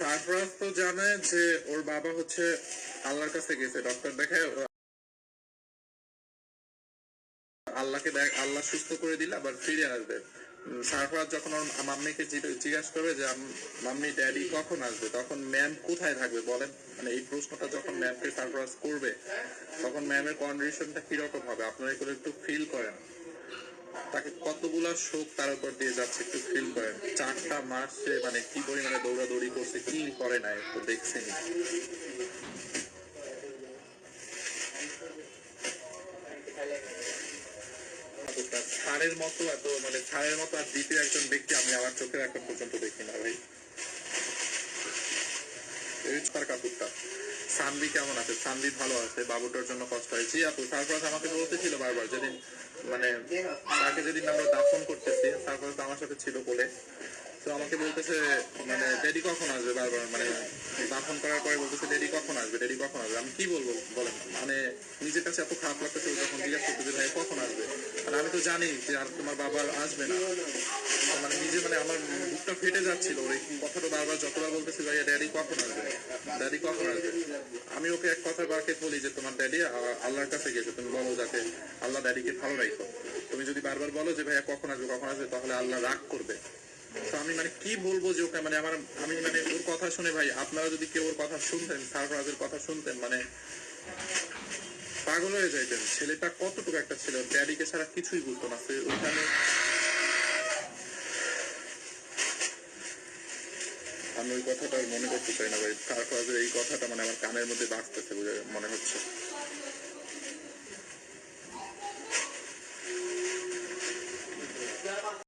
সারফরাজ তো জানে যে ওর বাবা হচ্ছে আল্লাহর কাছে গেছে ডক্টর দেখায় আল্লাহকে দেখ, আল্লাহ সুস্থ করে দিলে আবার ফিরে আসবে। সারফরাজ যখন ওর মাম্মিকে জিজ্ঞাসা করবে যে মাম্মি, ড্যাডি কখন আসবে? তখন ম্যাম কোথায় থাকবে বলেন? মানে এই প্রশ্নটা যখন ম্যামকে সারফরাজ করবে, তখন ম্যামের কন্ডিশনটা কীরকম হবে? আপনারা এগুলো একটু ফিল করেন। শোক তার উপর দিয়ে যাচ্ছে একটু ফিল করেন? চারটা মানে কি দৌড়াদৌড়ি করছে, কি করে ছাড়ের মতো এত মানে ছাড়ের মতো আর দ্বিতীয় একজন ব্যক্তি আমি আমার চোখের এখন পর্যন্ত দেখি না ভাই। তার কাপড়টা। সানভি কেমন আছে? সানভি ভালো আছে, বাবুটার জন্য কষ্ট হয়। আপু সারফরাজ আমাকে বলতেছিল বারবার, যেদিন মানে তাকে যেদিন আমরা দাফন করতেছি সারফরাজ আমার সাথে ছিল বলে। তো আমাকে বলতেছে মানে ডেডি কখন আসবে বারবার? মানে দাফন করার পরে বলতেছে ডেডি কখন আসবে? ডেডি কখন আসবে? আমি কি বলব, বলেন। মানে নিজের কাছে এত খারাপ লাগতেছে যখন জিজ্ঞাসা করতেছে ভাই, কখন আসবে? আর আমি তো জানি যে, আর তোমার বাবা আসবে না। মানে নিজে মানে আমার বুকটা ফেটে যাচ্ছিল। ওর এই কথাটা বারবার যতবার বলতেছি, ভাইয়া ড্যাডি কখন আসবে? ড্যাডি কখন আসবে? আমি ওকে এক কথা বারকে বলি যে, তোমার ড্যাডি আল্লাহর কাছে গেছে তুমি বলো যাকে আল্লাহ ড্যাডিকে ভালো রাখো। তুমি যদি বারবার বলো যে, ভাইয়া, কখন আসবে কখন আসবে? তাহলে আল্লাহ রাগ করবে। তো আমি মানে কি বলব যে, ওকে মানে আমার, আমি মানে ওর কথা শুনে, ভাই, আপনারা যদি কেউ ওর কথা শুনতেন সারফরাজের কথা শুনতেন মানে পাগল হয়ে যাইতেন। ছেলেটা কতটুকু একটা ছিল ড্যাডিকে ছাড়া কিছুই বুঝতো না। ওইখানে আমি ওই কথাটা মনে করতে চাই না, ভাই। তারপর এই কথাটা মানে আমার কানের মধ্যে বাজতেছে বলে মনে হচ্ছে।